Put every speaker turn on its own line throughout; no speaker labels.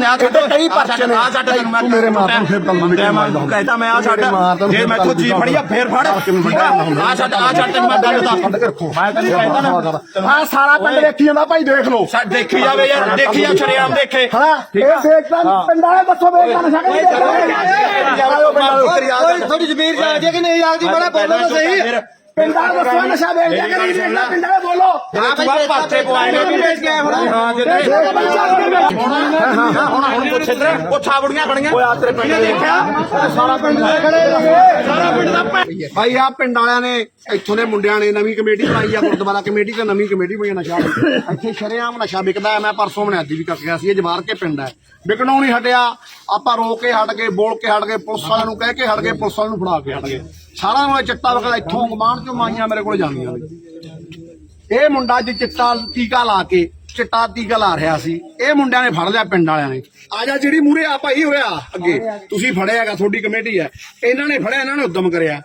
ਆ ਛੱਡ
ਕਈ ਨੇ।
ਆ ਛੱਡ ਮੈਂ
ਤੂੰ ਮੇਰੇ ਮਾਰ ਤੂੰ ਫਿਰ ਗੱਲ
ਮੈਂ ਮੈਂ ਕਹਿੰਦਾ ਮੈਂ ਆ ਛੱਡ ਜੇ ਮੈਂ ਜੀ ਫੜੀ ਆ ਫੇਰ ਫੜ ਆ ਆ ਛੱਡ ਆ ਛੱਡ ਤੈਨੂੰ ਮੈਂ ਗੱਲ ਦੱਸ
ਕੱਢ ਕੇ ਰੱਖੋ
ਮੈਂ ਤੈਨੂੰ ਕਹਿੰਦਾ ਨਾ
ਹਾਂ ਸਾਰਾ ਪਿੰਡ ਵੇਖੀ ਜਾਂਦਾ ਭਾਈ ਦੇਖ ਲਓ
ਛੱਡ ਦੇਖੀ ਜਾਵੇ ਯਾਰ ਦੇਖੀ ਜਾ ਸ਼ਰੇਆਮ ਦੇਖੇ
ਹਾਂ ਇਹ ਦੇਖਦਾ ਪਿੰਡ ਵਾਲੇ ਦੱਸੋ ਵੇਖਦਾ ਨਸ਼ਾ ਕਰੀ ਪਿੰਡ ਵਾਲੇ
ਥੋੜੀ ਜ਼ਮੀਰ ਜਾ ਜੇ ਕਿ ਨਹੀਂ ਆਗਦੀ ਬੜਾ ਬੋਲੋ ਤਾਂ ਸਹੀ
ਪਿੰਡ ਵਾਲੇ ਦੱਸੋ ਨਸ਼ਾ ਵੇਚਦਾ ਕਿ ਨਹੀਂ ਵੇਚਦਾ ਪਿੰਡ ਵਾਲੇ ਬੋਲੋ।
ਹਾਂ ਭਾਈ ਪਾਸੇ ਪਵਾਏ ਨੇ ਵੀ। ਵੇਚ ਕੇ ਆਏ ਹੁਣ ਹਾਂ ਜਿਹੜੇ ਹੁਣ ਹੁਣ ਪੁੱਛ ਇਧਰ ਉਹ ਛਾਬੜੀਆਂ ਬਣੀਆਂ। ਓਏ ਆ ਤੇਰੇ ਪਿੰਡ ਦੇਖਿਆ?
ਸਾਰਾ ਪਿੰਡ ਦੇ ਖੜੇ
ਸਾਰਾ ਪਿੰਡ ਦਾ
ਭਾਈ ਆ ਪਿੰਡ ਵਾਲਿਆਂ ਨੇ ਇੱਥੋਂ ਦੇ ਮੁੰਡਿਆਂ ਨੇ ਨਵੀਂ ਕਮੇਟੀ ਬਣਾਈ ਆ ਗੁਰਦੁਆਰਾ ਕਮੇਟੀ ਤੇ ਨਵੀਂ ਕਮੇਟੀ ਬਣੀ ਨਸ਼ਾ। ਇੱਥੇ ਸ਼ਰੇਆਮ ਨਸ਼ਾ ਵਿਕਦਾ ਹੈ। ਮੈਂ ਪਰਸੋਂ ਬਣਾਦੀ ਵੀ ਕਰਕੇ ਗਿਆ ਸੀ ਇਹ ਜਵਾਰ ਕੇ ਪਿੰਡ ਹੈ। ਵਿਕਣੋਂ ਨਹੀਂ ਹਟਿਆ। ਆਪਾਂ ਰੋਕ ਕੇ ਹਟ ਗਏ ਬੋਲ ਕੇ ਹਟ ਗਏ ਪੁਲਿਸ ਵਾਲਿਆਂ ਨੂੰ ਕਹਿ ਕੇ ਹਟ ਗਏ ਪੁਲਿਸ ਵਾਲਿਆਂ ਨੂੰ ਫੜਾ ਕੇ ਹਟ ਗਏ। ਸਾਰਾ ਨੂੰ ਚਿੱਟਾ ਵਕਦਾ ਇੱਥੋਂ ਗਮਾਨ ਚੋਂ ਮਾਈਆਂ ਮੇਰੇ ਕੋਲ ਜਾਂਦੀਆਂ ਨੇ। ਇਹ ਮੁੰਡਾ ਅੱਜ ਚਿੱਟਾ ਟੀਕਾ ਲਾ ਕੇ ਚਿੱਟਾ ਟੀਕਾ ਲਾ ਰਿਹਾ ਸੀ। ਇਹ ਮੁੰਡਿਆਂ ਨੇ ਫੜ ਲਿਆ ਪਿੰਡ ਵਾਲਿਆਂ ਨੇ। ਆ ਜਾ ਜਿਹੜੀ ਮੂਰੇ ਆ ਭਾਈ ਹੋਇਆ ਅੱਗੇ। ਤੁਸੀਂ ਫੜਿਆ ਹੈਗਾ ਤੁਹਾਡੀ ਕਮੇਟੀ ਹੈ। ਇਹਨਾਂ ਨੇ ਫੜਿਆ ਇਹਨਾਂ ਨੇ ਉਦਮ ਕਰਿਆ।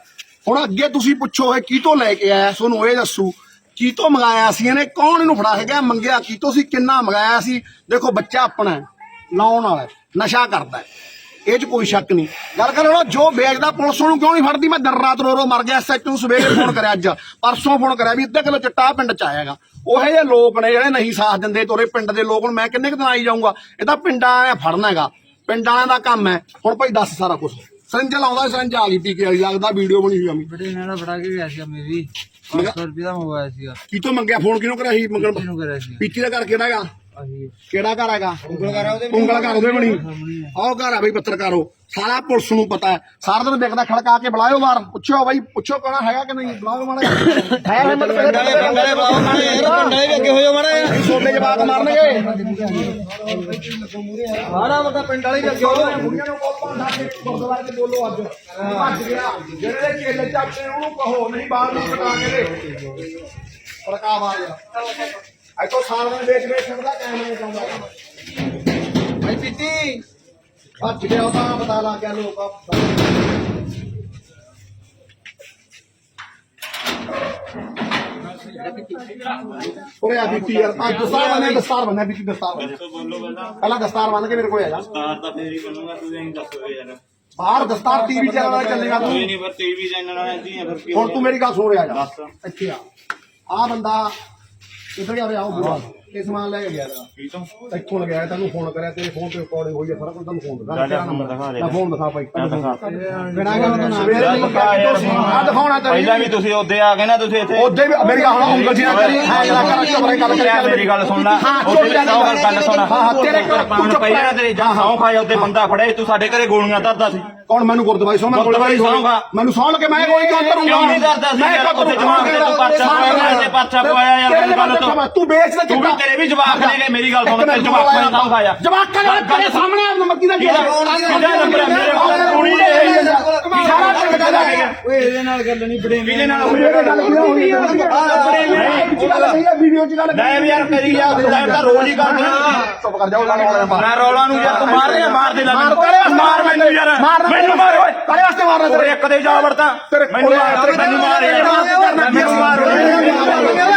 ਹੁਣ ਅੱਗੇ ਤੁਸੀਂ ਪੁੱਛੋ ਇਹ ਕਿਤੋਂ ਲੈ ਕੇ ਆਇਆ ਤੁਹਾਨੂੰ ਇਹ ਦੱਸੂ ਕੀ ਤੋਂ ਮੰਗਾਇਆ ਸੀ ਇਹਨੇ? ਕੌਣ ਇਹਨੂੰ ਫੜਾ ਕੇ ਗਿਆ ਮੰਗਿਆ ਕਿਤੋਂ ਸੀ ਕਿੰਨਾ ਮੰਗਾਇਆ ਸੀ? ਦੇਖੋ ਬੱਚਾ ਆਪਣਾ ਹੈ, ਲਾਉਣ ਵਾਲਾ ਨਸ਼ਾ ਕਰਦਾ ਇਹ 'ਚ ਕੋਈ ਸ਼ੱਕ ਨਹੀਂ। ਗੱਲ ਕਰ ਲਓ ਜੋ ਵੇਚਦਾ ਪੁਲਿਸ ਨੂੰ ਕਿਉਂ ਨਹੀਂ ਫੜਦੀ? ਮੈਂ ਦਰ ਰਾਤ ਰੋ ਰੋ ਮਰ ਗਿਆ ਐਸਐਚ ਨੂੰ ਸਵੇਰੇ ਫੋਨ ਕਰਿਆ ਅੱਜ ਪਰਸੋਂ ਫੋਨ ਕਰਿਆ ਵੀ ਅੱਧਾ ਕਿਲੋ ਚਿੱਟਾ ਪਿੰਡ ਚ ਆਏਗਾ ਉਹੇ ਜਿਹੇ ਲੋਕ ਨੇ ਜਿਹੜੇ ਨਹੀਂ ਸਾਥ ਦਿੰਦੇ ਤੋਰੇ ਪਿੰਡ ਦੇ ਲੋਕ ਹੁਣ ਮੈਂ ਕਿੰਨੇ ਕੁ ਦਿਨ ਆਈ ਜਾਊਂਗਾ? ਇਹ ਤਾਂ ਪਿੰਡਾਂ ਆ ਫੜਨਾ ਹੈਗਾ। ਪਿੰਡਾਂ ਵਾਲਿਆਂ ਦਾ ਕੰਮ ਹੈ। ਹੁਣ ਭਾਈ ਦੱਸ ਸਾਰਾ ਕੁਝ ਸਰੰਜ ਲਾਉਂਦਾ ਸਰੰਜ ਆ ਗਈ ਟੀਕੇ ਵਾਲੀ ਲੱਗਦਾ ਵੀਡੀਓ ਬਣੀ ਹੋਈ ਆ ਮੀ
ਬੜੇ ਨਾਲ ਫੜਾ ਕੇ ਗਿਆ ਸੀ ਮੇਰੀ। 500 ਰੁਪਏ ਦਾ ਮੋਬਾਈਲ ਸੀਗਾ।
ਕਿਤੋਂ ਮੰਗਿਆ? ਫੋਨ ਕਿਹਨੂੰ ਕਰਿਆ ਸੀ? ਮੰਗਣ
ਕਿਹਨੂੰ ਕਰਿਆ ਸੀ
ਪੀਤੀ ਦਾ ਹੈਗਾ?
ਆਹੀ
ਕਿਹੜਾ ਘਰ ਹੈਗਾ? ਉਂਗਲ ਘਰ ਉਹਦੇ ਉਂਗਲ ਘਰ ਉਹਦੇ ਬਣੀ। ਆਹ ਘਰ ਆ ਬਈ ਪੱਤਰਕਾਰੋ। ਸਾਰਾ ਪੁਲਿਸ ਨੂੰ ਪਤਾ ਹੈ। ਸਾਰਾ ਦਿਨ ਦੇਖਦਾ ਖੜਕਾ ਕੇ ਬੁਲਾਇਓ ਬਾਹਰ। ਪੁੱਛੋ ਬਈ ਪੁੱਛੋ ਕਹਣਾ ਹੈਗਾ ਕਿ ਨਹੀਂ? ਬੁਲਾਓ ਮਾੜਾ। ਹੈ ਹਿੰਮਤ ਮੇਰੇ ਪਿੰਡਾਲੇ ਬੁਲਾਓ ਮਾੜਾ ਯਾਰ ਪਿੰਡਾਲੇ ਵੀ ਅੱਗੇ ਹੋਇਓ ਮਾੜਾ ਯਾਰ ਜਵਾਕ ਮਾਰਨਗੇ। ਮਾੜਾ ਮੋਟਾ ਪਿੰਡ ਵਾਲੇ ਵੀ ਅੱਗੇ ਹੋਇਓ। ਬੁੜੀਆਂ ਨੂੰ ਕੋਲ ਪਾਉਂਦਾ ਕੇ ਗੁਰਦੁਆਰੇ ਤੇ ਬੋਲੋ ਅੱਜ। ਭੱਜ ਗਿਆ। ਜਿਹੜੇ ਚੱਕਦੇ ਨੇ ਉਹਨੂੰ ਕਹੋ ਨਹੀਂ ਬਾਹਰ ਨੂੰ ਕਟਾ ਕੇ ਦੇ। ਖੜਕਾ ਬਾਹਰ ਯਾਰ ਇੱਥੋਂ ਸਾਲ ਨੂੰ ਵੇਚ ਵੇਚ ਛੱਡਦਾ ਕੈਮਰੇ ਚਾਉਂਦਾ ਭਾਈ ਪੀਤੀ ਭੱਜ ਗਿਆ ਤਾਂ ਪਤਾ ਲੱਗ ਗਿਆ ਲੋਕ ਉਰੇ ਆ ਬੀਤੀ ਯਾਰ ਅੱਜ ਦਸਤਾਰ ਬੰਨਿਆ ਦਸਤਾਰ ਬੰਨਿਆ ਬੀਤੀ ਦਸਤਾਰ ਬੰਨਿਆ ਪਹਿਲਾਂ। ਦਸਤਾਰ ਬੰਨ ਕੇ ਮੇਰੇ ਕੋਲ ਆ ਜਾ।
ਸਟਾਰ ਤਾਂ ਫੇਰ ਹੀ ਬਣੂਗਾ ਤੂੰ ਐਂ ਦੱਸੋ ਯਾਰ।
ਬਾਹਰ ਦਸਤਾਰ ਟੀਵੀ ਚੈਨਲ ਨਾਲ ਚੱਲੇਗਾ ਤੂੰ।
ਨਹੀਂ ਪਰ ਟੀਵੀ ਚੈਨਲ ਵਾਲਿਆਂ ਦੀ ਆ ਫਿਰ
ਹੁਣ ਤੂੰ ਮੇਰੀ ਗੱਲ ਸੁਣ ਰਿਹਾ ਜਾ। ਇੱਥੇ ਆ। ਆ ਬੰਦਾ ਕਿੱਧਰ ਗਿਆ ਵੇ ਆਓ ਬੁਆ ਇਹ ਸਮਾਨ ਲੈ ਕੇ ਗਿਆ ਗਾ।
ਕੀ ਤੋਂ
ਇੱਥੋਂ ਲਗਾਇਆ ਤੈਨੂੰ ਫੋਨ ਕਰਿਆ ਤੇਰੇ ਫੋਨ ਤੇ ਰਿਕਾਰਡਿੰਗ ਹੋਈ ਹੈ ਸਾਰਾ ਕੁਝ ਤੁਹਾਨੂੰ ਫੋਨ ਦਿਖਾ ਨੰਬਰ
ਦਿਖਾ ਦੇ।
ਫੋਨ ਦਿਖਾ ਭਾਈ
ਮੈਂ ਦਿਖਾ।
ਬਿਨਾਂ ਗੱਲ ਤੋਂ ਨਾ ਸਵੇਰੇ ਨਹੀਂ ਆ ਦਿਖਾਉਣਾ ਤੇ
ਪਹਿਲਾਂ ਵੀ ਤੁਸੀਂ ਉਹਦੇ ਆ ਗਏ ਨਾ ਤੁਸੀਂ ਇੱਥੇ।
ਉਹਦੇ ਵੀ ਮੇਰੀ ਗੱਲ ਹੁਣ ਉਂਗਲ ਜੀ ਨਾ ਕਰੀ ਹਾਂ ਜਰਾ ਕਰ ਚੁੱਪ ਗੱਲ ਕਰੀ।
ਮੇਰੀ ਗੱਲ ਸੁਣ ਲੈ। ਉਹਦੇ ਸੌ ਗੱਲ ਗੱਲ ਸੁਣ
ਹਾਂ ਹਾਂ ਤੇਰੇ ਕੋਲ
ਪਾਣ
ਚੁੱਪ
ਪਹਿਲਾਂ ਤੇਰੇ ਜਾਂ ਸੌਂ ਖਾਇਆ ਉੱਤੇ ਬੰਦਾ ਫੜਿਆ ਤੂੰ ਸਾਡੇ ਘਰੇ ਗੋਲੀਆਂ ਧਰਦਾ ਸੀ।
ਕੌਣ ਮੈਨੂੰ ਗੁਰਦਵਾਈ ਸੌ ਮੈਂ
ਗੁਰਦੁਆਰੇ ਸਹੁੰ ਖਾ।
ਮੈਨੂੰ ਸੌਣ ਕੇ ਮੈਂ ਕੋਈ ਕਿਉਂ ਕਰੂੰਗਾ?
ਕਿਉਂ ਨਹੀਂ ਕਰਦਾ ਸੀ
ਮੈਂ? ਕਿਉਂ
ਉੱਥੇ ਜਵਾਬ ਦੇ ਤੂੰ ਪਰਚਾ ਪਵਾਇਆ, ਯਾਰ, ਗੱਲ ਤੋਂ।
ਨਾਲ ਤੂੰ ਵੇਚ ਲੈ
ਤੂੰ ਵੀ ਤੇਰੇ ਵੀ ਜਵਾਬ ਨੇਗੇ, ਮੇਰੀ ਗੱਲ ਸੁਣ, ਤੇਰੇ ਜਵਾਕਾਂ ਨੇ ਸਹੁੰ ਖਾਇਆ।
ਜਵਾਕਾਂ ਨੇ ਤੇਰੇ ਸਾਹਮਣੇ ਨੰਬਰ ਕਿਹਦਾ
ਕਿਹਦਾ ਨੰਬਰ ਹੈ? ਮੇਰੇ ਕੋਲ ਕੁੜੀ ਦੇ ਹੈ ਹੀ।
ਸਾਰਾ ਦਾ
ਓਏ ਇਹਦੇ ਨਾਲ ਗੱਲ ਨਹੀਂ ਬੜੇ
ਕਿਹਦੇ ਨਾਲ ਹੋਈ
ਮੇਰੇ ਗੱਲ ਕਿਉਂ ਹੋਈ ਹੈ ਵੀਡੀਓ ਚ ਗੱਲ
ਵੀ ਯਾਰ ਕਰੀ ਯਾਰ ਤੂੰ ਤਾਂ ਰੋਜ਼ ਹੀ ਕਰਦਾ।
ਚੁੱਪ ਕਰ ਜਾਓ ਗੱਲ ਵਾਲੇ
ਮੈਂ ਰੌਲਾ ਨੂੰ ਯਾਰ ਤੂੰ ਮਾਰ ਰਿਹਾ ਮਾਰ ਦੇ ਲੈ
ਮਾਰ
ਮੈਨੂੰ। ਮਾਰ ਯਾਰ
ਮਾਰ
ਮੈਨੂੰ ਮਾਰ ਓਏ।
ਕਾਲੇ ਵਾਸਤੇ ਮਾਰਨਾ
ਤੇਰੇ ਇੱਕ ਦੇ ਜਾ
ਤੇਰੇ
ਮੈਨੂੰ ਮਾਰ ਮੈਨੂੰ ਮਾਰ। ਮੈਨੂੰ ਮਾਰ।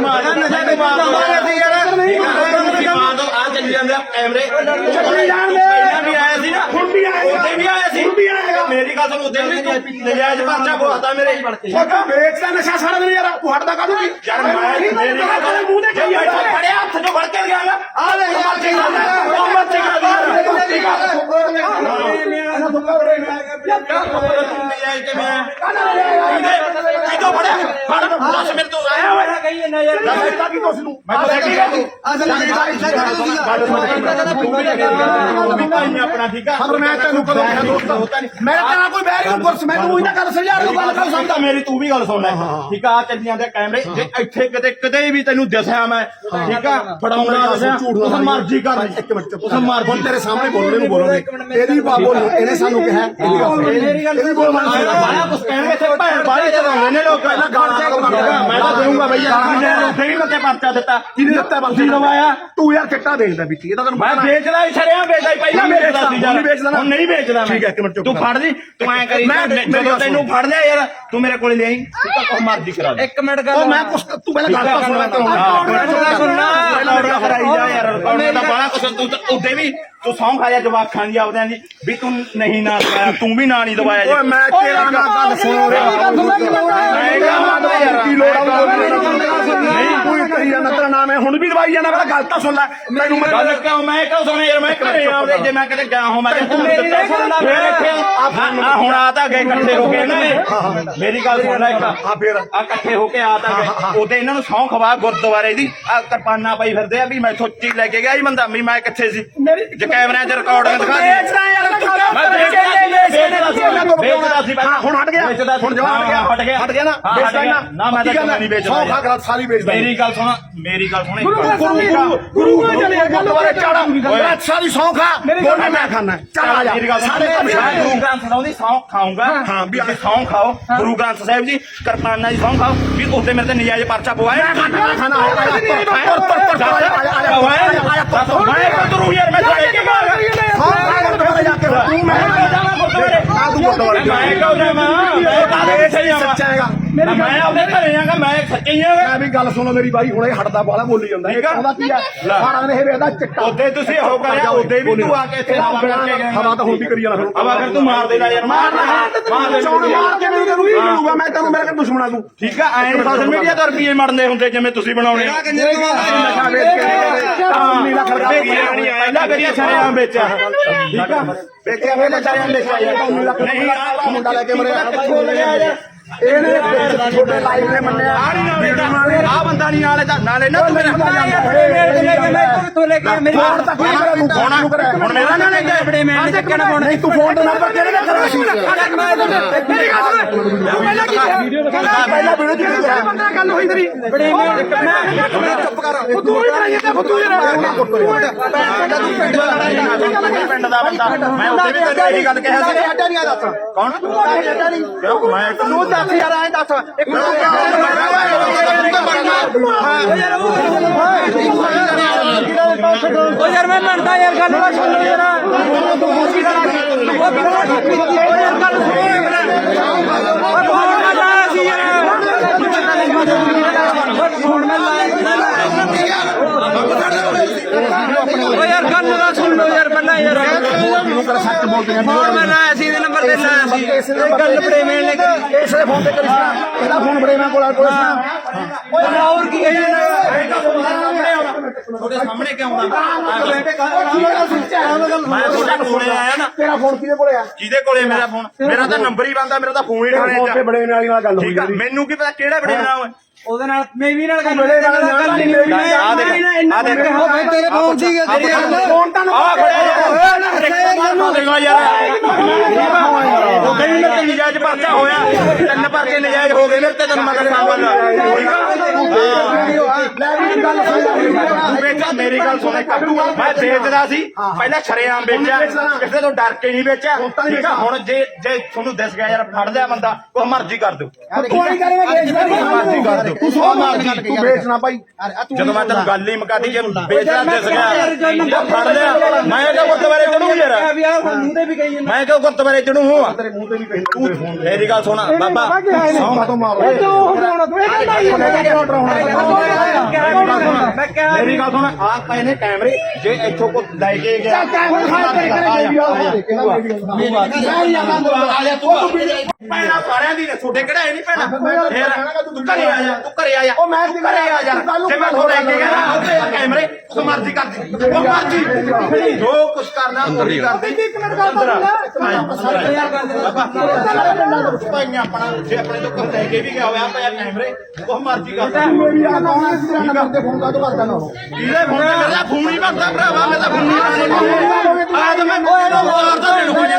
ਨਸ਼ਾ ਤੇ ਮਾਰ ਮਾਰ ਦੋ। ਆ ਚੱਲੀ ਜਾਂਦੇ ਆ ਕੈਮਰੇ। ਪਹਿਲਾਂ ਵੀ ਆਇਆ ਸੀ ਨਾ।
ਹੁਣ ਵੀ
ਆਇਆ ਸੀ। ਮੇਰੀ ਗੱਲ ਸੁਣ ਉੱਥੇ ਵੀ ਨਜਾਇਜ਼ ਪਰਚਾ ਪਵਾਤਾ ਮੇਰੇ।
ਛੋਟਾ ਵੇਚਦਾ ਨਸ਼ਾ ਸਾਰਾ ਦਿਨ ਯਾਰ ਤੂੰ ਹਟਦਾ ਕਾਹਨੂੰ ਕੀ
ਯਾਰ ਮੈਂ ਮੇਰੀ ਗੱਲ ਸੁਣ
ਮੂੰਹ ਤੇ ਕਹੀ
ਇੱਥੋਂ ਫੜਿਆ ਹੱਥ ਚੋਂ ਫੜ ਕੇ ਗਿਆ ਨਾ ਆ ਲੈ ਮਰ ਚੇਗਾ ਕਿਦੋਂ ਫੜਿਆ ਫੜ ਦੱਸ ਮੇਰੇ ਤੋਂ ਆਇਆ। ਹੋਇਆ
ਕਹੀ ਨਾ ਯਾਰ।
ਮੈਂ ਤਾਂ ਕੀ ਦੋਸ ਨੂੰ
ਮੈਂ ਤਾਂ। ਕੀ ਕਹਾਂ ਆਪਣਾ ਠੀਕ ਆ।
ਮੈਂ ਤੈਨੂੰ ਕਦੋਂ ਕਿਹਾ ਦੋਸਤ ਮੈਂ ਤੇਰਾ ਕੋਈ ਬੈਰੀ ਨੂੰ ਕੁਰਸ ਮੈਂ ਤੂੰ ਇਹਨਾਂ ਗੱਲ ਸਮਝਾ ਰਿਹਾ ਗੱਲ ਕਰ
ਸਮਝਦਾ ਮੇਰੀ ਤੂੰ ਵੀ ਗੱਲ ਸੁਣ ਲੈ। ਠੀਕ ਆ ਚੱਲੀ ਜਾਂਦੇ ਕੈਮਰੇ। ਜੇ ਇੱਥੇ ਕਿਤੇ ਕਿਤੇ ਵੀ ਤੈਨੂੰ ਦਿਸਿਆ ਮੈਂ ਠੀਕ ਆ ਫੜਾਉਣਾ ਦਿਸਿਆ ਉਸ ਮਰਜ਼ੀ ਕਰ।
ਇੱਕ ਮਿੰਟ ਚੁੱਪ
ਉਸ ਮਰਜ਼ੀ।
ਹੁਣ ਤੇਰੇ ਸਾਹਮਣੇ ਬੋਲਣੇ ਨੂੰ ਬੋਲੋਗੇ ਇਹਦੀ ਬਾ ਬੋਲ ਇਹਨੇ ਸਾਨੂੰ ਕਿਹਾ ਇਹਦੀ ਗੱਲ ਇਹਦੀ ਬੋਲ
ਬਾਲਾ ਕੁਛ ਕਹਿਣਗੇ ਤੇ ਭੈਣ ਬਾਲੇ ਚਲਾਉਂਦੇ ਨੇ ਲੋਕ ਪਹਿਲਾਂ ਗਾਲ ਚੈੱਕ ਮੈਂ ਤਾਂ ਦੇਊਂਗਾ ਬਈ ਯਾਰ ਕਿੰਨੇ ਲੋਕੇ ਵੀ ਮੱਤੇ ਪਰਚਾ ਦਿੱਤਾ।
ਕਿਹਨੇ ਦਿੱਤਾ
ਤੁਸੀਂ ਲਵਾਇਆ?
ਤੂੰ ਯਾਰ ਚਿੱਟਾ ਵੇਚਦਾ ਵਿੱਚ ਇਹ ਤਾਂ ਤੈਨੂੰ
ਮੈਂ
ਨਾ।
ਵੇਚਦਾ ਹੀ ਛੜਿਆ ਵੇਚਦਾ ਹੀ ਪਹਿਲਾਂ
ਨਹੀਂ
ਵੇਚਦਾ ਸੀ
ਵੇਚਦਾ, ਹੁਣ ਨਹੀਂ ਵੇਚਦਾ ਨਾ।
ਹੁਣ ਨਹੀਂ ਵੇਚਦਾ ਮੈਂ।
ਠੀਕ ਹੈ, ਇੱਕ ਮਿੰਟ ਚੁੱਪ
ਤੂੰ। ਫੜ ਲਈ। ਤੂੰ ਐ ਕਰੀ
ਮੈਂ-
ਜਦੋਂ
ਗੱਲ
ਤੈਨੂੰ ਫੜ ਲਿਆ ਯਾਰ ਤੂੰ ਮੇਰੇ ਕੋਲੇ ਲਿਆਈ ਤੂੰ ਤਾਂ ਕੋ ਮਰਜ਼ੀ ਕਰਾ ਦੇ
ਇੱਕ ਮਿੰਟ ਗੱਲ
ਉਹ ਮੈਂ ਕੁਛ ਤੂੰ ਪਹਿਲਾਂ ਗੱਲ ਤਾਂ ਸੁਣ ਲੈ ਤੈਨੂੰ
ਸੁਣਨਾ ਕਰਾਈ ਜਾ ਯਾਰ ਉਹਨਾਂ ਦਾ ਬੜਾ ਕੁਛ ਤੂੰ ਤਾਂ ਉੱਦੇ ਵੀ ਤੂੰ ਸੌਂ ਖਾਇਆ ਜਵਾਖਾਂ ਦੀ ਆਪਦਿਆਂ ਦੀ ਵੀ ਤੂੰ ਨਹੀਂ ਨਾ ਦਵਾਇਆ ਤੂੰ ਵੀ ਨਾ ਨਹੀਂ ਦਵਾਇਆ
ਓਏ ਮੈਂ ਤੇਰਾ ਨਾਲ ਗੱਲ ਸੁਣ ਰਿਹਾ
ਮੈਂ ਕਿਹਾ ਮੰਨਦਾ ਯਾਰ
ਕੀ ਲੋੜ ਆ ਹੈ ਹੁਣ ਵੀ ਦਵਾਈ ਜਾਣਾ ਪਹਿਲਾਂ ਗੱਲ ਤਾਂ ਸੁਣ ਲੈ। ਮੈਨੂੰ ਮੈਂ
ਗੱਲ ਕਿਉਂ? ਮੈਂ ਕਿਉਂ ਸੁਣ ਯਾਰ? ਮੈਂ ਘਰੇ ਆਉਂਦੇ ਜੇ ਮੈਂ ਕਿਤੇ ਗਿਆ ਹਾਂ ਮੈਂ ਤਾਂ ਮੇਰੀ ਗੱਲ ਸੁਣ ਲੈ ਫੇਰ ਇੱਥੇ ਆ ਹੁਣ ਆ ਤਾਂ ਗਏ ਇਕੱਠੇ ਹੋ ਕੇ ਨਾ ਇਹ। ਮੇਰੀ ਗੱਲ ਸੁਣ ਲੈ ਇੱਕ।
ਹਾਂ ਫੇਰ।
ਆ ਇਕੱਠੇ ਹੋ ਕੇ ਆ ਤਾਂ ਗਏ। ਉਹਦੇ ਇਹਨਾਂ ਨੂੰ ਸੌਂ ਖਵਾ ਗੁਰਦੁਆਰੇ ਦੀ। ਆ ਕਿਰਪਾਨਾਂ ਪਾਈ ਫਿਰਦੇ ਆ ਵੀ ਮੈਂ ਥੋਚੀ ਲੈ ਕੇ ਗਿਆ ਸੀ ਬੰਦਾ ਵੀ ਮੈਂ ਕਿੱਥੇ ਸੀ? ਜੇ ਕੈਮਰਿਆਂ 'ਚ ਰਿਕਾਰਡਿੰਗ ਦਿਖਾ ਦੇ ਮੈਂ
ਹੁਣ ਹਟ ਗਿਆ। ਹੁਣ ਜਵਾਬ ਹਟ ਗਿਆ।
ਹਟ ਗਿਆ।
ਨਾ ਵੇਚਦਾ।
ਨਾ। ਮੈਂ ਤਾਂ? ਨਹੀਂ ਵੇਚਦਾ। ਮੇਰੀ ਗੱਲ ਸੁਣ ਮੇਰੀ ਗੱਲ ਸੁਣ
ਗੁਰੂ
ਮਿੰਟ।
ਗੁਰੂ ਗੁਰੂ ਗੁਰੂ ਚਲੇ ਗੁਰਦੁਆਰੇ ਚਾੜਾ ਮੈਂ ਸਾਰੀ ਸੌ ਖਾ ਬੋਲੇ ਮੈਂ ਖਾਣਾ ਚੱਲ ਆ ਜਾ
ਗੱਲ
ਸਾਡੇ ਘਰ
ਮੈਂ ਗੁਰੂ ਗ੍ਰੰਥ ਸਾਹਿਬ ਦੀ ਸੌਂ ਖਾਊਂਗਾ
ਹਾਂ, ਵੀ
ਵੀ ਸੌਂ ਖਾਓ ਗੁਰੂ ਗ੍ਰੰਥ ਸਾਹਿਬ ਜੀ ਕਿਰਪਾਨਾਂ ਦੀ ਸੌਂ ਖਾਓ ਵੀ ਉੱਤੇ ਮੇਰੇ ਤੇ ਨਜਾਇਜ਼ ਪਰਚਾ ਪਵਾਇਆ
ਖਾਣਾ ਖਾਣਾ ਆਇਆ ਆਇਆ ਪਰ ਪਰ ਪਰ ਆਇਆ ਆਇਆ ਆਇਆ ਆਇਆ
ਮੈਂ ਕਦੋਂ ਯਾਰ ਮੈਂ ਲੈ ਕੇ
ਸੌ ਖਾ ਗੁਰਦੁਆਰੇ ਜਾ ਕੇ ਤੂੰ ਮੈਂ ਆ ਤੂੰ ਗੁਰਦੁਆਰੇ ਜਾ
ਮੈਂ ਕਹੋ ਜਾਵਾਂ
ਸੱਚਾ ਹੈਗਾ।
ਮੈਂ ਆਪਣੇ ਘਰੇ ਆਂਗਾ ਮੈਂ ਸੱਚੀ ਹੀ ਆਂਗਾ
ਮੈਂ ਵੀ ਗੱਲ ਸੁਣੋ ਮੇਰੀ ਬਾਈ ਹੁਣੇ ਹਟਦਾ ਬਾਲਾ ਬੋਲੀ ਜਾਂਦਾ। ਇਹ ਉਹਦਾ ਕੀ ਆ? ਸਾਰਾ ਦਿਨ ਇਹ ਵੇਖਦਾ ਚਿੱਟਾ।
ਉਹਦੇ ਤੁਸੀਂ ਉਹ ਕਰਿਆ ਉਹਦੇ ਵੀ ਤੂੰ ਆ ਕੇ ਇੱਥੇ ਹਵਾ ਕਰਕੇ ਗਿਆ
ਹਵਾ ਤਾਂ ਹੁਣ ਵੀ ਕਰੀ ਜਾਣਾ ਫਿਰ
ਹਵਾ ਫਿਰ ਤੂੰ ਮਾਰ ਦੇਣਾ ਯਾਰ ਮਾਰ ਮਾਰ
ਚੌਣ ਮਾਰ ਕੇ ਮੈਨੂੰ ਤੈਨੂੰ ਕੀ ਮਿਲੂਗਾ ਮੈਂ ਤੈਨੂੰ ਮੇਰੇ ਕੋਲ ਦੁਸ਼ਮਣਾ ਤੂੰ
ਠੀਕ ਆ ਐਂ ਸੋਸ਼ਲ ਮੀਡੀਆ ਤੇ ਰੁਪਏ ਮੜਦੇ ਹੁੰਦੇ ਜਿਵੇਂ ਤੁਸੀਂ ਬਣਾਉਣੇ। ਆ
ਨਸ਼ਾ ਵੇਚ ਕੇ
ਹਾਂ। ਲੱਖ ਰੁਪਏ ਪਹਿਲਾਂ ਕਰੀਏ ਸ਼ਰਿਆਂ ਵਿੱਚ ਠੀਕ ਆ? ਵੇਚਿਆ ਵੇ ਸ਼ਰਿਆਂ ਵਿੱਚ ਨਹੀਂ
ਮੁੰਡਾ ਲੈ ਕੇ ਮਰਿਆ ਕਿੱਥੋਂ ਲਿਆ ਯਾਰ। ਇਹਨੇ ਛੋਟੇ ਲਾਈਵ ਨੇ ਮੰਨਿਆ।
ਆ ਨਹੀਂ ਬੰਦਾ ਨਹੀਂ ਨਾਲੇ ਤਾਂ ਨਾਲੇ ਨਾ ਤੂੰ
ਤਾਂ ਤੂੰ
ਹੁਣ ਮੇਰਾ ਨਾ ਲੈ ਕੇ
ਬੜੇ ਮੈਂ ਚੱਕਣਾ ਹੁਣ
ਨਹੀਂ ਤੂੰ ਫੋਨ ਦਾ ਨੰਬਰ ਕਿਹੜੇ ਦਾ ਕਰਾ? ਸੀ
ਮੇਰੀ ਗੱਲ ਸੁਣ। ਪਹਿਲਾਂ ਕੀ
ਪਹਿਲਾਂ ਵੀਡੀਓ ਕਿਹਾ
ਬੰਦਾ ਗੱਲ ਹੋਈ ਤੇਰੀ। ਬੜੇ ਮੈਂ
ਚੁੱਪ ਕਰ। ਤੂੰ ਹੀ ਕਰਾਈ ਜਾਂਦਾ ਤੂੰ ਹੀ
ਪਿੰਡ ਦਾ ਬੰਦਾ। ਮੈਂ ਉੱਥੇ ਵੀ ਤੈਨੂੰ ਇਹੀ ਗੱਲ ਕਿਹਾ ਸੀ।
ਨਹੀਂ
ਕੌਣ?
ਨਹੀਂ
ਕਿਉਂ ਮੈਂ
ਤੂੰ ਦੱਸ ਯਾਰ ਐਂ ਦੱਸ ਇੱਕ
ਉਹ ਯਾਰ ਮੈਂ ਮੰਨਦਾ ਯਾਰ ਗੱਲ ਨਾ ਸੁਣ ਯਾਰ ਉਹ ਕਿਹੜਾ ਠੀਕ ਕੀਤੀ ਹੈ ਯਾਰ ਗੱਲ ਸੁਣ ਉਹ ਨਾ ਲਾਇਆ ਸੀ ਯਾਰ ਉਹ ਫੋਨ ਮੈਂ ਲਾਇਆ ਉਹ ਯਾਰ ਗੱਲ ਨਾ ਸੁਣ ਲੋ ਯਾਰ ਪਹਿਲਾਂ ਯਾਰ
ਸੱਚ ਬੋਲਦੇ ਆ
ਫੋਨ ਮੈਂ ਲਾਇਆ ਸੀ ਇਹਦੇ ਨੰਬਰ ਤੇ ਲਾਇਆ ਸੀ। ਇਹ ਗੱਲ ਬੜੇ ਮੇਲ ਨੇ ਕੀਤੀ
ਇਸੇ ਫੋਨ ਤੇ ਕਰੀ ਸੀ ਇਹਦਾ ਫੋਨ ਬੜੇ ਮੈਂ ਕੋਲ ਕੋਲ
ਓਏ ਹੋਰ ਕੀ ਹੈ?
ਤੁਹਾਡੇ ਸਾਹਮਣੇ ਕਿਉਂ ਆਉਂਦਾ? ਮੈਂ ਤੁਹਾਡੇ ਕੋਲੇ ਆਇਆ ਨਾ।
ਤੇਰਾ ਫੋਨ ਕਿਹਦੇ ਕੋਲੇ ਆ?
ਕਿਹਦੇ ਕੋਲੇ ਮੇਰਾ ਫੋਨ? ਮੇਰਾ ਤਾਂ ਨੰਬਰ ਹੀ ਬੰਦਾ ਮੇਰਾ ਤਾਂ ਫੋਨ ਹੀ
ਤੇਰਾ
ਠਾਣੇ ਚ
ਬੜੇ ਵਾਲੀ ਨਾਲ ਗੱਲ ਹੋਈ
ਠੀਕ ਆ ਮੈਨੂੰ ਕੀ ਪਤਾ ਕਿਹੜਾ ਬੜੇ ਬਣਾਉ
ਉਹਦੇ ਨਾਲ ਮੇਵੀ ਨਾਲ ਗੱਲ
ਮੇਰੇ ਨਾਲ ਗੱਲ ਨਹੀਂ ਮੇਰੀ ਨਾਲ।
ਆ ਦੇਖ ਆ ਦੇਖ
ਤੇਰੇ ਫੋਨ ਦੀ
ਫੋਨ ਤਾਂ
ਆ ਖੜਿਆ ਦੇਖੋ ਯਾਰ ਉਹ ਕਈ ਮੇਰੇ ਤੇ ਨਜਾਇਜ਼ ਪਰਚਾ ਹੋਇਆ ਤਿੰਨ ਪਰਚੇ ਨਜਾਇਜ਼ ਹੋ ਗਏ ਮੇਰੇ ਤੇ ਤੈਨੂੰ ਮੈਂ ਦੱਸਾਂ ਗੱਲ ਠੀਕ ਆ
ਲੈ ਵੀ ਗੱਲ
ਤੂੰ ਵੇਚਿਆ ਮੇਰੀ ਗੱਲ ਸੁਣ ਇੱਕ ਮੈਂ ਵੇਚਦਾ ਸੀ ਪਹਿਲਾਂ ਸ਼ਰੇਆਮ ਵੇਚਿਆ ਕਿਸੇ ਤੋਂ ਡਰ ਕੇ ਨਹੀਂ ਵੇਚਿਆ ਠੀਕ ਆ ਹੁਣ ਜੇ ਜੇ ਤੁਹਾਨੂੰ ਦਿਸ ਗਿਆ ਯਾਰ ਫੜ ਲਿਆ ਬੰਦਾ ਕੋ ਮਰਜ਼ੀ ਕਰ ਦਿਓ
ਕੋਈ ਕਰੇਗਾ ਵੇਚ
ਮਰਜ਼ੀ ਕਰ ਦਿਓ
ਤੂੰ ਸੋ ਮਾਰ ਤੂੰ ਵੇਚਣਾ ਭਾਈ।
ਜਦੋਂ ਮੈਂ ਤੈਨੂੰ ਗੱਲ ਹੀ ਮੁਕਾਤੀ ਜੇ ਵੇਚਦਾ ਦਿਸ ਗਿਆ ਜਾਂ ਫੜ ਲਿਆ। ਮੈਂ ਕਿਹਾ ਗੁਰਦੁਆਰੇ ਚੜੂ ਯਾਰ।
ਵੀ ਤੇ ਵੀ
ਮੈਂ ਕਿਹਾ ਗੁਰਦੁਆਰੇ ਚੜੂ ਹਾਂ।
ਤੇਰੇ ਮੂੰਹ ਤੇ ਵੀ
ਤੂੰ ਮੇਰੀ ਗੱਲ ਸੁਣ ਬਾਬਾ
ਸੌਂ ਤੋਂ ਮਾਰ
ਮੈਂ ਕਿਹਾ
ਮੇਰੀ ਗੱਲ ਸੁਣ ਆ ਪਏ ਨੇ ਕੈਮਰੇ ਜੇ ਇੱਥੋਂ ਕੋ ਲੈ ਕੇ ਗਿਆ। ਭੈਣਾ ਸਾਰਿਆਂ ਦੀ ਨੇ ਕਿਹੜਾ ਨਹੀਂ ਭੈਣਾ ਫੇਰ ਤੂੰ ਘਰੇ ਆ ਜਾ ਤੂੰ ਘਰੇ ਆ ਜਾ
ਉਹ ਮੈਂ
ਤੂੰ ਘਰੇ ਆ ਜਾ ਜੇ ਮੈਂ ਥੋੜੇ ਕੇ ਗਿਆ ਨਾ ਉੱਤੇ ਆ ਕੈਮਰੇ ਤੂੰ ਮਰਜ਼ੀ ਕਰਦੀ ਉਹ ਮਰਜ਼ੀ ਜੋ ਕੁਛ ਕਰਨਾ ਉਹ ਹੀ ਕਰਦੀ ਭਾਈਆਂ ਆਪਣਾ ਜੇ ਆਪਣੇ ਤੋਂ ਕੋਈ ਲੈ ਕੇ ਵੀ ਗਿਆ ਹੋਇਆ ਪਿਆ ਕੈਮਰੇ ਉਹ ਮਰਜ਼ੀ ਕਰਦਾ ਕਿਹਦੇ ਫੋਨ ਤੇ ਮੇਰਾ ਫੋਨ ਹੀ ਬੰਦਾ ਭਰਾਵਾ ਮੈਂ ਤਾਂ ਫੋਨ ਨਹੀਂ ਆ ਤਾਂ ਮੈਂ ਮਾਰਦਾ ਤੈਨੂੰ ਕੋਈ
ਇਹ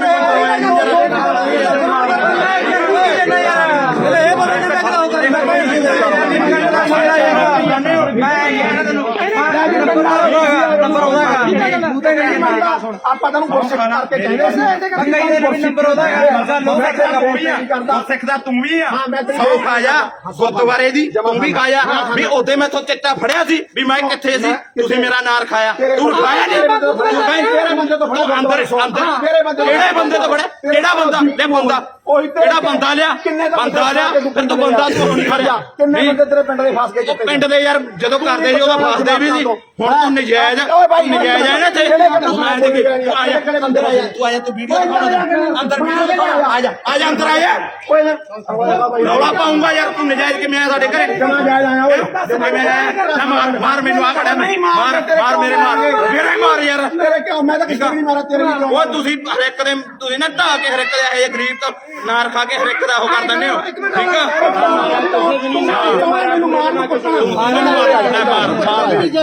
ਬੰਦੇ ਨੇ ਮੈਂ ਕਰਾਉ ਕਰ ਤੇ ਨਹੀਂ
ਆਪਾਂ ਤੈਨੂੰ ਗੁਰਸਿੱਖ ਕਰਕੇ ਕਹਿੰਦੇ ਸੀ।
ਕਈ ਦੇ ਵੀ ਨੰਬਰ ਉਹਦਾ ਲੋਕ
ਤੂੰ ਸਿੱਖਦਾ ਤੂੰ ਵੀ ਆ।
ਹਾਂ, ਮੈਂ ਤੇਰੀ
ਸੌ ਖਾਇਆ ਗੁਰਦੁਆਰੇ ਦੀ। ਤੂੰ ਵੀ ਖਾਇਆ। ਵੀ ਉਹਦੇ ਮੈਥੋਂ ਚਿੱਟਾ ਫੜਿਆ ਸੀ ਵੀ ਮੈਂ ਕਿੱਥੇ ਸੀ? ਤੁਸੀਂ ਮੇਰਾ ਨਾਰ ਖਾਇਆ। ਤੂੰ ਖਾਇਆ ਨਹੀਂ?
ਤੋਂ ਫੜਿਆ।
ਤੂੰ ਕਹੀਂ
ਤੇਰੇ ਬੰਦੇ ਤੋਂ ਫੜਿਆ।
ਤੂੰ ਅੰਦਰ ਅੰਦਰ।
ਤੋਂ
ਕਿਹੜੇ ਬੰਦੇ ਤੋਂ ਫੜਿਆ? ਕਿਹੜਾ ਬੰਦਾ? ਲੈ ਬੰਦਾ ਕਿਹੜਾ ਬੰਦਾ ਲਿਆ?
ਦਾ
ਬੰਦਾ ਲਿਆ? ਫਿਰ ਤੂੰ ਬੰਦਾ ਤੂੰ ਨਹੀਂ ਖੜਿਆ
ਕਿੰਨੇ ਬੰਦੇ ਤੇਰੇ ਪਿੰਡ ਦੇ ਫਸ ਗਏ
ਉਹ ਪਿੰਡ ਦੇ ਯਾਰ ਜਦੋਂ ਕਰਦੇ ਸੀ ਉਹਦਾ ਫਸਦੇ ਵੀ ਸੀ। ਹੁਣ ਤੂੰ ਨਜਾਇਜ਼
ਓਏ
ਨਜਾਇਜ਼ ਹੈ ਨਾ ਤੇ ਮੈਂ ਆਇਆ
ਕਿਹੜੇ ਬੰਦੇ ਆਏ ਆ?
ਤੂੰ ਆਇਆ ਤੂੰ ਵੀਡੀਓ ਦਿਖਾਉਣਾ ਅੰਦਰ ਵੀਡੀਓ ਦਿਖਾਉਣਾ ਆ। ਜਾ ਆ ਜਾ ਅੰਦਰ ਆ ਜਾ।
ਓਏ ਨਾ।
ਰੌਲਾ ਪਾਉਂਗਾ ਯਾਰ ਤੂੰ ਨਜਾਇਜ਼ ਕਿਵੇਂ ਆਇਆ ਸਾਡੇ ਘਰੇ?
ਕਿੰਨਾ ਜਾਇਜ਼ ਆਇਆ ਓਏ।
ਨਾ ਮਾਰ ਮਾਰ ਮੈਨੂੰ ਆ ਖੜਾ ਮੈਂ। ਮਾਰ ਮਾਰ ਮੇਰੇ ਮਾਰ ਮੇਰੇ। ਮਾਰ। ਯਾਰ।
ਮੇਰੇ ਕਿਉਂ ਮੈਂ ਤਾਂ ਕਿਸੇ ਨਹੀਂ ਮਾਰਾ ਤੇਰੇ ਕਿਉਂ
ਉਹ ਤੁਸੀਂ ਹਰ ਇੱਕ ਦੇ ਤੁਸੀਂ ਨਾ ਢਾ ਕੇ ਹਰ ਇੱਕ ਦੇ ਇਹ ਗਰੀਬ ਤੋਂ ਨਾਰ ਖਾ ਕੇ ਹਰ ਇੱਕ ਦਾ ਉਹ ਕਰ ਦਿੰਦੇ ਹੋ। ਠੀਕ ਆ?
ਨੂੰ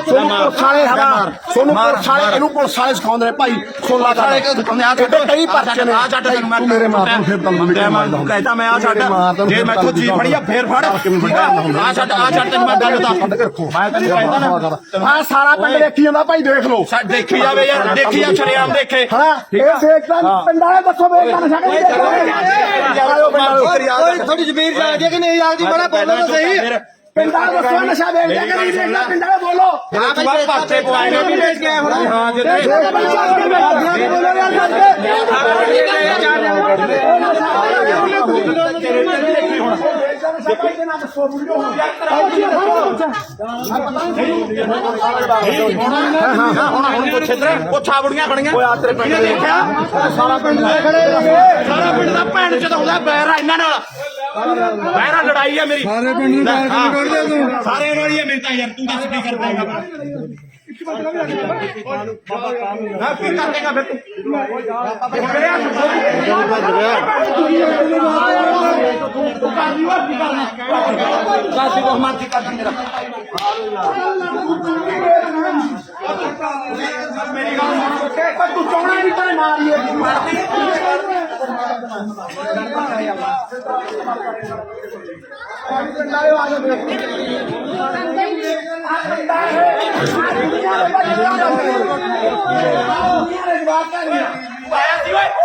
ਸੋਨੂੰ ਪੁਲਿਸ ਵਾਲੇ ਹਵਾ ਸੋਨੂੰ ਪੁਲਿਸ ਵਾਲੇ ਇਹਨੂੰ ਸਿਖਾਉਂਦੇ ਨੇ ਭਾਈ ਸੋਲਾ ਵਾਲੇ ਇਹਦੇ ਕਈ ਪਰਚੇ ਨੇ।
ਆ ਛੱਡ ਤੈਨੂੰ ਮੈਂ
ਮੇਰੇ ਮਾਰ ਨੂੰ ਫਿਰ ਤੈਨੂੰ ਮੈਂ
ਮੈਂ ਕਹਿੰਦਾ ਮੈਂ ਆ ਛੱਡ। ਜੇ ਮੈਥੋਂ ਚੀਜ਼ ਫੜੀ ਆ ਫੇਰ ਫੜ। ਆ ਆ? ਛੱਡ ਆ ਛੱਡ ਤੈਨੂੰ ਮੈਂ ਗੱਲ ਦੱਸ।
ਛੱਡ ਕੇ ਰੱਖੋ
ਮੈਂ ਤੈਨੂੰ ਕਹਿੰਦਾ ਨਾ।
ਹਾਂ ਸਾਰਾ ਪਿੰਡ ਦੇਖੀ ਜਾਂਦਾ ਭਾਈ ਦੇਖ ਲਓ।
ਸਾ ਦੇਖੀ ਜਾਵੇ ਯਾਰ ਦੇਖੀ ਜਾ ਸ਼ਰੇਆਮ ਦੇਖੇ।
ਹਾਂ ਇਹ ਦੇਖਦਾ ਪਿੰਡ ਵਾਲੇ ਦੱਸੋ ਵੇ ਕੰਮ ਛੱਡ ਕੇ
ਥੋੜੀ ਜ਼ਮੀਰ ਜਾ ਕੇ ਕਿ ਨਹੀਂ ਯਾਦ ਬੜਾ ਬੋਲੋ। ਤਾਂ ਸਹੀ
ਪਿੰਡ ਦੱਸੋ ਨਸ਼ਾ ਵੇਚਦੇ ਕਿ ਨਹੀਂ ਵੇਚਦਾ ਪਿੰਡ ਵਾਲੇ ਬੋਲੋ
ਹਾਂ ਭਾਈ ਪਾਸੇ ਪਵਾਏ ਨੇ ਵੀ ਵੇਚ ਕੇ ਹੁਣ ਹਾਂ ਜਿੱਦੇ
ਬੋਲੋ ਯਾਰ ਚੱਲ
ਹੁਣ ਹੁਣ ਪੁੱਛ ਇਧਰ ਉਹ ਛਾਬੜੀਆਂ ਖੜੀਆਂ ਓਏ ਆ ਤੇਰੇ ਪਿੰਡ ਦੇਖਿਆ
ਸਾਰਾ ਪਿੰਡ ਖੜੇ
ਸਾਰਾ ਪਿੰਡ ਦਾ ਭੈਣ ਚ ਆਉਂਦਾ ਬੈਰ ਆ ਇਹਨਾਂ ਨਾਲ। ਬੈਰਾ ਲੜਾਈ ਆ ਮੇਰੀ। ਸਾਰੇ ਪਿੰਡ ਨੂੰ ਗਾਲ ਕੱਢਦੇ ਤੂੰ? ਸਾਰੇ ਨਾਲ ਹੀ ਆ ਮੇਰੀ ਤਾਂ ਯਾਰ ਤੂੰ ਦੱਸ ਕੀ ਕਰਦਾ ਹੈਗਾ। ਹਾਂ ਕੀ ਕਰ ਦੇਗਾ ਫਿਰ ਤੂੰ? ਮੇਰੇ ਹੱਥ ਕਾਸੀ ਕੋ ਮਾਰਦੀ ਕਰਦੀ ਮੇਰਾ? ਮੇਰੀ ਗੱਲ ਸੁਣ
ਪਰ ਤੂੰ ਚਾਹਣਾ ਨਹੀਂ ਤਾਂ ਮਾਰੀਏ
ਆਇਆ ਸੀ ਓਏ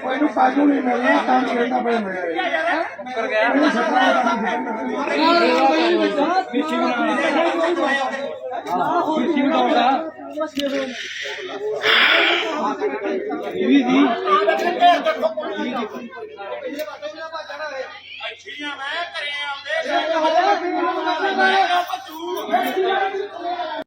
ਓਏ ਇਹਨੂੰ ਪਾਜੂ ਨਹੀਂ ਮਿਲਣਾ ਕੰਮ ਕਰਨਾ ਮਿਲੇਗਾ
ਅੱਛੀਆਂ ਮੈਂ ਘਰੇ ਆਉਂਦੇ